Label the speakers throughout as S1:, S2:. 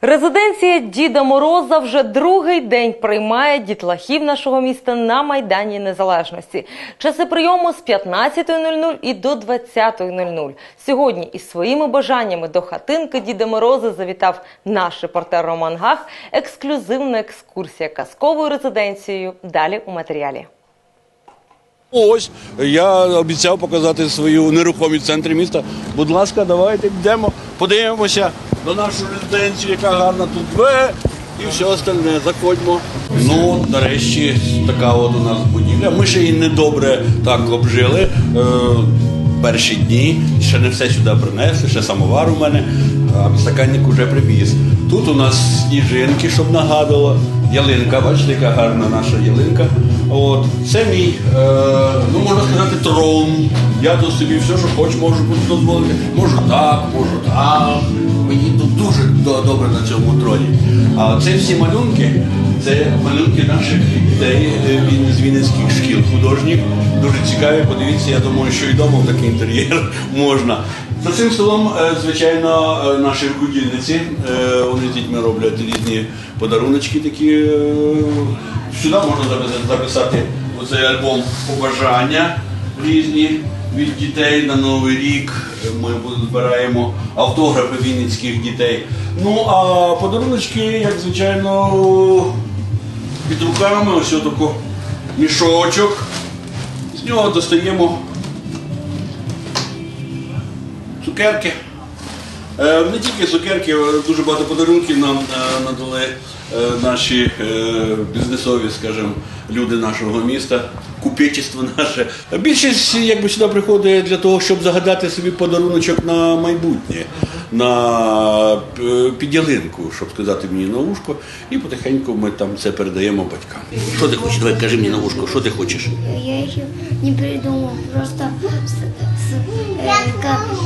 S1: Резиденція Діда Мороза вже другий день приймає дітлахів нашого міста на Майдані Незалежності. Часи прийому з 15.00 і до 20.00. Сьогодні із своїми бажаннями до хатинки Діда Мороза завітав наш репортер Роман Гах. Ексклюзивна екскурсія казковою резиденцією. Далі у матеріалі.
S2: Ось я обіцяв показати свою нерухомість в центрі міста. Будь ласка, давайте йдемо, подивимося на нашу резиденцію, яка гарна тут две і все остальне. Заходьмо. Ну, нарешті, така от у нас будівля. Ми ще її недобре так обжили. Е, перші дні ще не все сюди принесли, ще самовар у мене, а стаканник уже привіз. Тут у нас сніжинки, щоб нагадувало. Ялинка, бачите, яка гарна наша ялинка. От це мій, е, ну можна сказати, трон. Я тут собі все, що хочу, можу дозволити. Можу так, можу так. Мені тут дуже добре на цьому троні. А це всі малюнки, це малюнки наших дітей е, з вінницьких шкіл художніх. Дуже цікаві. Подивіться, я думаю, що і вдома в такий інтер'єр можна. За цим столом, е, звичайно, е, наші рукодільниці. Е, Вони з дітьми роблять різні подаруночки такі. Сюди можна записати оцей альбом побажання різні від дітей на Новий рік. Ми збираємо автографи вінницьких дітей. Ну а подаруночки, як звичайно, під руками ось отако мішочок. З нього достаємо цукерки. Е, Не тільки цукерки, дуже багато подарунків нам е, надали е, наші бізнесові, скажімо, люди нашого міста, купечество наше. Більшість якби сюди приходить для того, щоб загадати собі подаруночок на майбутнє, на е, під ялинку, щоб сказати мені на вушко, і потихеньку ми там це передаємо батькам. Що ти хочеш? Давай кажи мені на вушко, що ти хочеш?
S3: Я еще не придумал, просто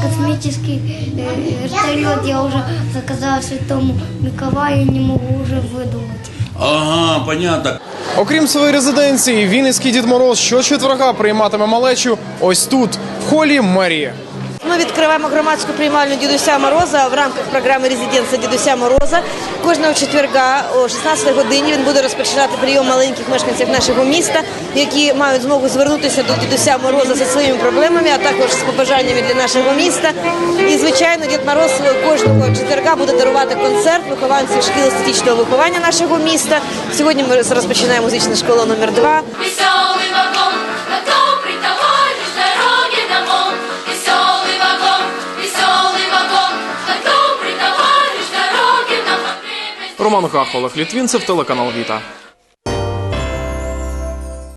S3: космический э, вертолет я уже заказала Святому Миколаю, не могу уже выдумать.
S2: Ага, понятно.
S4: Окрім своєї резиденції, Вінницький Дід Мороз щочетверга прийматиме малечу ось тут, в холі мерії.
S5: Ми відкриваємо громадську приймальню дідуся Мороза в рамках програми Резиденція дідуся Мороза. Кожного четверга о 16 годині він буде розпочинати прийом маленьких мешканців нашого міста, які мають змогу звернутися до дідуся Мороза зі своїми проблемами, а також з побажаннями для нашого міста. І звичайно, дід Мороз кожного четверга буде дарувати концерт вихованців шкіл естетичного виховання нашого міста. Сьогодні ми розпочинаємо музичну школу номер 2
S4: Роман Гах, Літвінцев, телеканал Віта.